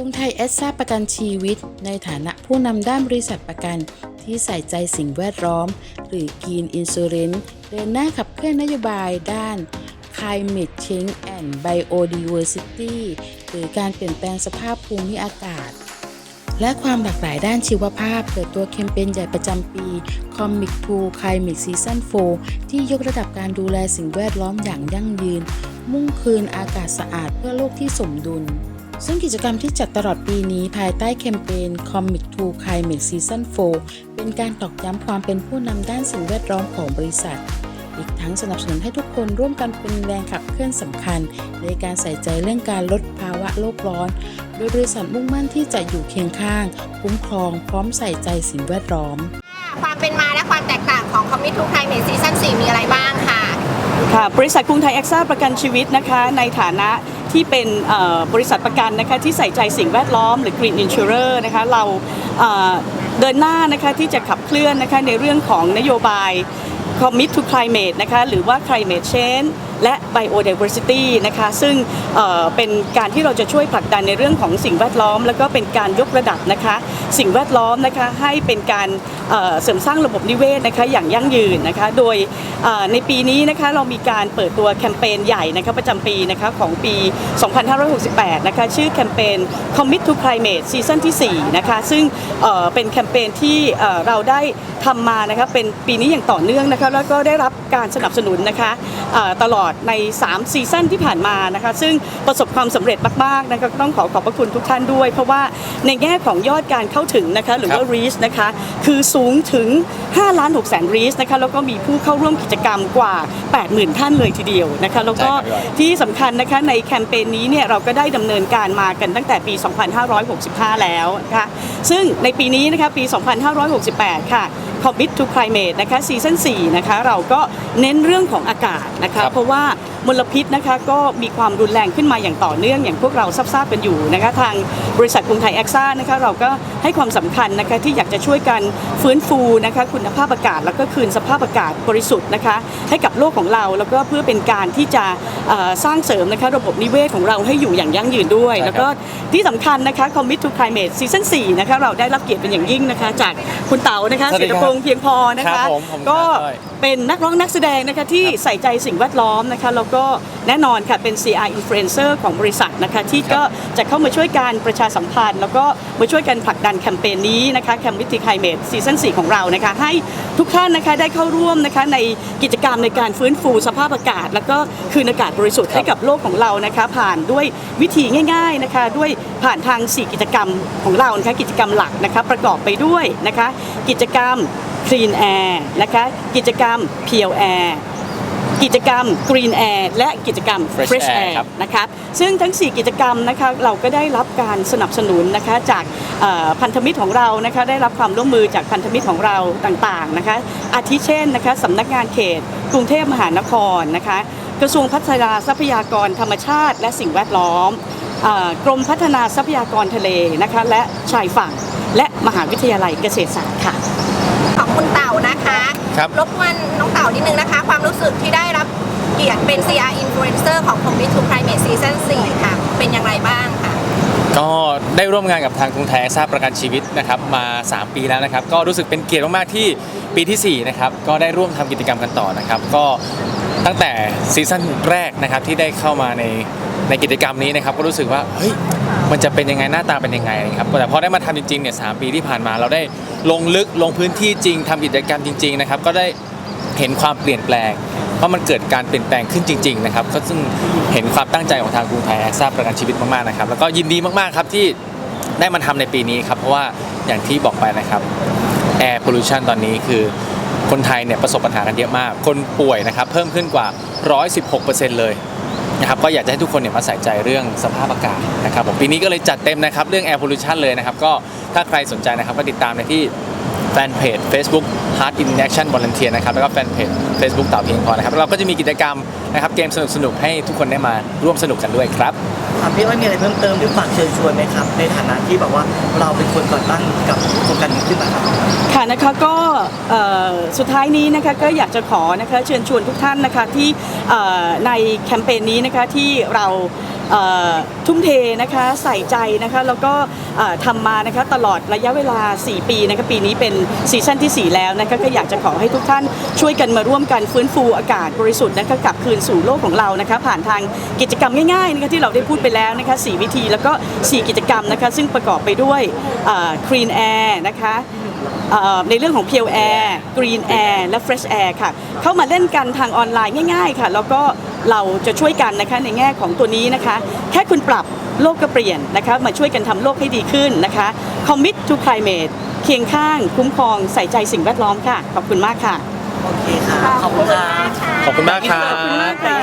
รุงไทยเอสซาประกันชีวิต ในฐานะผู้นำด้านบริษัทประกัน ที่ใส่ใจสิ่งแวดล้อม หรือ Green Insurance เดินหน้าขับเคลื่อนนโยบายด้าน Climate Change and Biodiversity หรือการเปลี่ยนแปลงสภาพภูมิอากาศ และความหลากหลายด้านชีวภาพ เปิดตัวแคมเปญใหญ่ประจำปี Comic 2 Climate Season 4 ที่ยกระดับการดูแลสิ่งแวดล้อมอย่างยั่งยืน มุ่งคืนอากาศสะอาดเพื่อโลกที่สมดุล ซึ่งกิจกรรมที่จัดตลอดปีนี้ภายใต้แคมเปญ Comic 2 Climate Season 4 เป็นการตอกย้ำความเป็นผู้นำด้านสิ่งแวดล้อมของบริษัท อีกทั้งสนับสนุนให้ทุกคนร่วมกันเป็นแรงขับเคลื่อนสำคัญ ในการใส่ใจเรื่องการลดภาวะโลกร้อน โดยบริษัทมุ่งมั่นที่จะอยู่เคียงข้าง คุ้มครอง พร้อมใส่ใจสิ่งแวดล้อม ความเป็นมาและความแตกต่างของคอมมิทูไคเมทซีซั่น4มีอะไรบ้างค่ะค่ะบริษัทกรุงไทยแอคซ่าประกันชีวิตนะคะ ในฐานะ ที่เป็นบริษัทประกันนะคะที่ใส่ใจสิ่งแวดล้อมหรือ Green Insurer นะคะเราเดินหน้านะคะที่จะขับเคลื่อนนะคะในเรื่องของนโยบาย Commit to Climate นะคะหรือว่า Climate Change และ Biodiversity นะคะซึ่งเเป็นการที่เราจะช่วยผลักดันในเรื่องของสิ่งแวดล้อม แล้วก็เป็นการยกระดับนะคะสิ่งแวดล้อมนะคะให้เป็นการเเสริมสร้างระบบนิเวศนะคะอย่างยั่งยืนนะคะโดยในปีนี้นะคะเรามีการเปิดตัวแคมเปญใหญ่นะคะประจำปีนะคะของปี 2568 นะคะชื่อแคมเปญ Commit to Climate ซีซั่นที่4นะคะซึ่งเเป็นแคมเปญที่เเราได้ทำมานะคะเป็นปีนี้อย่างต่อเนื่องนะคะแล้วก็ได้รับการสนับสนุนนะคะตลอดใน 3 ซีซั่นที่ผ่านมานะคะซึ่งประสบความสำเร็จมากๆนะคะก็ต้องขอขอบพระคุณทุกท่านด้วย เพราะว่าในแง่ของยอดการเข้าถึงนะคะหรือว่า reach นะคะคือสูงถึง 5 ล้าน6แสน reach นะคะแล้วก็มีผู้เข้าร่วมกิจกรรมกว่า 80,000 ท่านเลยทีเดียวนะคะแล้วก็ใช่ครับที่สำคัญนะคะในแคมเปญนี้เนี่ยเราก็ได้ดำเนินการมากันตั้งแต่ปี 2565 แล้วนะคะซึ่งในปีนี้นะคะปี 2568 ค่ะ Commit to Climate นะคะซีซั่น4นะคะเราก็เน้นเรื่องของอากาศนะครัคะบเพราะว่า มลพิษนะคะก็มีความรุนแรงขึ้นมาอย่างต่อเนื่องอย่างพวกเราทราบๆกันอยู่นะคะทางบริษัทกรุงไทยแอคซ่านะคะเราก็ให้ความสำคัญนะคะที่อยากจะช่วยกันฟื้นฟูนะคะคุณภาพอากาศ แล้วก็คืนสภาพอากาศบริสุทธิ์นะคะให้กับโลกของเราแล้วก็เพื่อเป็นการที่จะเอ่อสร้างเสริมนะคะระบบนิเวศของเราให้อยู่อย่างยั่งยืนด้วยใช่ครับแล้วก็ที่สำคัญนะคะ Commit to Climate Season 4นะคะเราได้รับเกียรติเป็นอย่างยิ่งนะคะ จากคุณเต๋านะคะสวัสเศรดีษฐครับพงษ์เพียงพอนะครัคะบผมผมก็ครับด้วย เป็นนักร้องนักแสดงนะคะที่ใส่ใจสิ่งแวดล้อมนะคะแล้วก็แน่นอนค่ะเป็น CR Influencer ของบริษัทนะคะที่ก็จะเข้ามาช่วยการประชาสัมพันธ์ แล้วก็มาช่วยกันผลักดันแคมเปญนี้นะคะแคมปิติไคเม e ซีซั่น4ของเรานะคะให้ทุกท่านนะคะได้เข้าร่วมนะคะในกิจกรรมในการฟื้นฟูสภาพอากาศ แล้วก็คืนอากาศบริสุทธิ์ให้กับโลกของเรานะคะผ่านด้วยวิธีง่ายๆนะคะด้วยผ่านทาง 4 กิจกรรมของเรานะคะกิจกรรมหลักนะคะประกอบไปด้วยนะคะกิจกรรม Clean Air นะคะกิจกรรม Pure Air กิจกรรม Green Air และกิจกรรม Fresh Fresh Air Air ครับนะคะซึ่งทั้ง 4 กิจกรรมนะคะเราก็ได้รับการสนับสนุนนะคะจากเอ่อพันธมิตรของเรานะคะได้รับความร่วมมือจากพันธมิตรของเราต่างๆนะคะอาทิเช่นนะคะสำนักงานเขต กรุงเทพมหานครนะคะกระทรวงพัฒนาทรัพยากรธรรมชาติ และสิ่งแวดล้อมเอ่อกรมพัฒนาทรัพยากรทะเลนะคะและชายฝั่งและมหาวิทยาลัยเกษตรศาสตร์ค่ะ ของคุณเต่านะคะ ครับ รบกวนน้องเต่านิดนึงนะคะ ความรู้สึกที่ได้รับเกียรติเป็น CR Influencer ของ Commit to Climate Season 4 ค่ะ เป็นอย่างไรบ้างค่ะ ก็ได้ร่วมงานกับทางกรุงไทยทราบประกันชีวิตนะครับมา 3 ปีแล้วนะครับ ก็รู้สึกเป็นเกียรติมากๆที่ปีที่ 4 นะครับ ก็ได้ร่วมทำกิจกรรมกันต่อนะครับ ก็ ตั้งแต่ซีซั่นแรกนะครับที่ได้เข้ามาในในกิจกรรมนี้นะครับก็รู้สึกว่าเฮ้ยมันจะเป็นยังไงหน้าตาเป็นยังไงนะครับแต่พอได้มาทำจริงๆเนี่ยสามปีที่ผ่านมาเราได้ลงลึกลงพื้นที่จริงทำกิจกรรมจริงๆนะครับก็ได้เห็นความเปลี่ยนแปลงว่ามันเกิดการเปลี่ยนแปลงขึ้นจริงๆนะครับก็ซึ่งเห็นความตั้งใจของทางกรุงไทยแอคซ่าประกันชีวิตมากๆนะครับแล้วก็ยินดีมากๆครับที่ได้มาทำในปีนี้ครับเพราะว่าอย่างที่บอกไปนะครับ แอร์พอลูชันตอนนี้คือคนไทยเนี่ยประสบปัญหากันเยอะมาก คนป่วยนะครับเพิ่มขึ้นกว่า 116%เลยนะครับก็อยากจะให้ทุกคนเนี่ยมาใส่ใจเรื่องสภาพอากาศนะครับผมปีนี้ก็เลยจัดเต็มนะครับเรื่อง Air Pollution เลยนะครับก็ถ้าใครสนใจนะครับก็ติดตามในที่ แฟนเพจ Facebook Heart in Action Volunteer นะครับแล้วก็แฟนเพจ Facebook เต่าเพียงพอนะครับเราก็จะมีกิจกรรมนะครับเกมสนุกๆให้ทุกคนได้มาร่วมสนุกกันด้วยครับอะพี่อ้อยมีอะไรเพิ่มเติมหรือฝากเชิญชวนไหมครับ ในฐานะที่แบบว่าเราเป็นคนก่อตั้งกับโครงการนี้ขึ้นมาครับค่ะนะคะก็เอ่อสุดท้ายนี้นะคะก็อยากจะขอนะคะเชิญชวนทุกท่านนะคะที่เอ่อในแคมเปญนี้นะคะที่เราเอ่อ ทุ่มเทนะคะใส่ใจนะคะแล้วก็ทำมานะคะตลอดระยะเวลา 4 ปีนะคะปีนี้เป็นซีซั่นที่ 4 แล้วนะคะก็อยากจะขอให้ทุกท่านช่วยกันมาร่วมกันฟื้นฟูอากาศบริสุทธิ์นะคะกลับคืนสู่โลกของเรานะคะผ่านทางกิจกรรมง่ายๆนะคะที่เราได้พูดไปแล้วนะคะ4วิธีแล้วก็ 4 กิจกรรมนะคะซึ่งประกอบไปด้วยคลีนแอร์นะคะในเรื่องของ Pure Air Green Air และ Fresh Air ค่ะ เข้ามาเล่นกันทางออนไลน์ง่าย ๆ ค่ะ แล้วก็ เราจะช่วยกันนะคะในแง่ของตัวนี้นะคะ แค่คุณปรับโลกก็เปลี่ยนนะคะมาช่วยกันทำโลกให้ดีขึ้นนะคะ Commit to Climate เคียงข้างคุ้มครองใส่ใจสิ่งแวดล้อมค่ะ ขอบคุณมากค่ะ โอเคค่ะ ขอบคุณครับขอบคุณมากครับขอบคุณมากค่ะ